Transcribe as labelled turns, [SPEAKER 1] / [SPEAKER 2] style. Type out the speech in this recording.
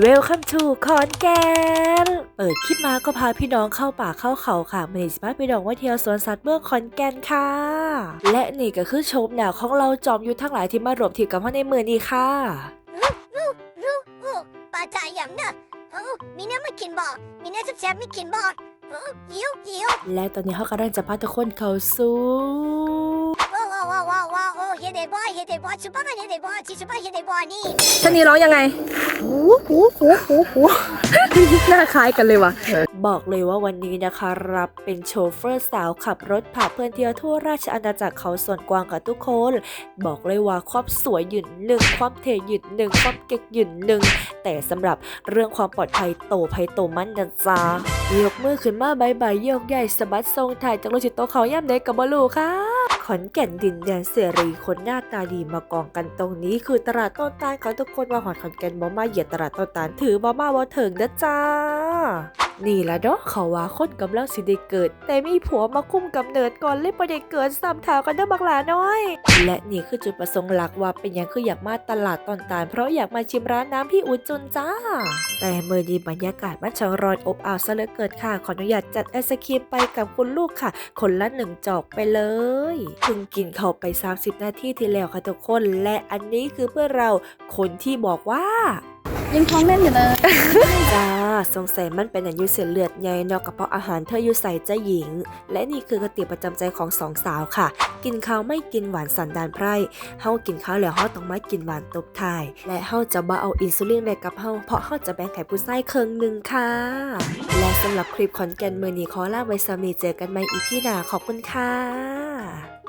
[SPEAKER 1] Welcome to ขอนแก่นเปิดคลิปมาก็พาพี่น้องเข้าป่าเข้าเขาค่ะเมนิสพาพี่น้องว่าเที่ยวสวนสัตว์เมืองขอนแก่นค่ะ และนี่ก็คือชมหนาวของเราจอมยุทธทั้งหลายที่มารวมทีมกับพ่อในมือนี้ค่ะ
[SPEAKER 2] ปลาจ่าอย่างน่ะมีเนื้อไม่กินบอกมีเนื้อแซ่บๆไม่กินบอกหิวหิว
[SPEAKER 1] และตอนนี้เขากำลังจะพาทุกคนเข้าสู่
[SPEAKER 2] โอ้ว้าวว้าวว้าวว้โอ้เฮเดบอยเฮเดบอยชุบะเฮเดบอยชิชุบะเฮเดบอยนี่
[SPEAKER 3] ชนีร้องยังไง หูหูหูหูหู หน้าคล้ายกันเลยว่ะ
[SPEAKER 1] บอกเลยว่าวันนี้นะคะ รับเป็นโชเฟอร์สาวขับรถพาเพื่อนเที่ยวทั่วราชอาณาจักรเขาส่วนกวางกับทุกคน บอกเลยว่าความสวยหยืนหนึ่งความเทหยืนหนึ่งความเก๊กหยืนหนึ่งแต่สำหรับเรื่องความปลอดภัยโตภัยโตมันนะจ๊ะยกมือขึ้นมาใบายบโยกใหญ่สะบัดทรงถ่ายจากรถจิตโตเขาย่ำเด็กกับบลูค่ะขอนแก่นดินแดนเสรีคนหน้าตาดีมากองกันตรงนี้ คือตลาดต้นตาลขอทุกคนว่าหอดขอนแก่นบ่มาเหยียดตลาดต้นตาลถือบ่มาบ่ถึงนะจ้า นี่ละเนาะเขาว่าคนกำลังสิได้เกิด แต่มีผัวมาคุ้มกำเนิดก่อนเลยบ่ได้เกิดซ้ำเท้ากันเด้อบักหลาน้อย และนี่คือจุดประสงค์หลักว่าเป็นยังคืออยากมาตลาดต้นตาลเพราะอยากมาชิมร้านน้ำพี่อุจุนจ้า แต่เมื่อนี้บรรยากาศมันช่างร้อนอบอ้าวซะเหลือเกินค่ะ ขออนุญาตจัดไอศครีมไปกับคุณลูกค่ะ คนละหนึ่งจอกไปเลยเพิ่งกินเข้าไป 30 นาทีที่แล้วค่ะทุกคน และอันนี้คือเพื่อเราคนที่บอกว่า
[SPEAKER 3] ยังท้องแน่นอยู่เลย
[SPEAKER 1] จ้า สงสัยมันเป็นอายุเส้นเลือดใหญ่นอกกระเพาะอาหารเธออยู่ใส่เจ้าหญิง และนี่คือคติประจำใจของสองสาวค่ะ กินข้าวไม่กินหวานสันดานไพร่เฮากินข้าวแล้วเฮาต้องมากินหวานตบทาย และเฮาจะบ่เอาอินซูลินไปกับเฮาเพราะเฮาจะแบ่งให้ผู้ชายครึ่งหนึ่งค่ะ และสำหรับคลิปคอนแกนมือนี้ขอลาไว้สามีเจอกันใหม่อีพีหน้าขอบคุณค่ะ